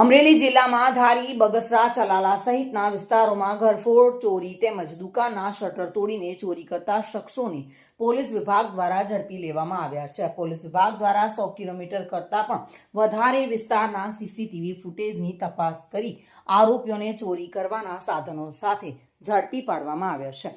અમરેલી જિલ્લામાં ધારી બગસરા ચલાલા સહિતના વિસ્તારોમાં ઘરફોડ, ચોરી તેમજ દુકાનના શટર તોડીને ચોરી કરતા શખ્સોને પોલીસ વિભાગ દ્વારા ઝડપી લેવામાં આવ્યા છે. પોલીસ વિભાગ દ્વારા સો કિલોમીટર કરતાં પણ વધારે વિસ્તારના સીસીટીવી ફૂટેજની તપાસ કરી આરોપીઓને ચોરી કરવાના સાધનો સાથે ઝડપી પાડવામાં આવ્યા છે.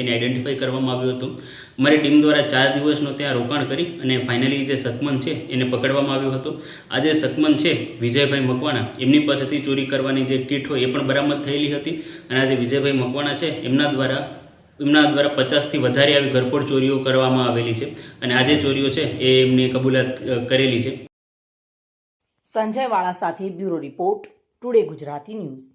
એને આઈડેન્ટિફાઈ કરવામાં આવ્યું હતું. મારી ટીમ દ્વારા ચાર દિવસનો ત્યાં રોકાણ કરી અને ફાઇનલી જે સકમન છે એને પકડવામાં આવ્યો હતો. આ જે સકમન છે, વિજયભાઈ મકવાણા, એમની પાસેથી ચોરી કરવાની જે કીટ હોય એ પણ બરામદ થયેલી હતી અને આજે વિજયભાઈ મકવાણા છે, એમના દ્વારા એમના દ્વારા પચાસથી વધારે આવી ઘરફોડ ચોરીઓ કરવામાં આવેલી છે અને આ જે ચોરીઓ છે એ એમની કબૂલાત કરેલી છે. સંજય વાળા સાથે bureau report, today Gujarati news.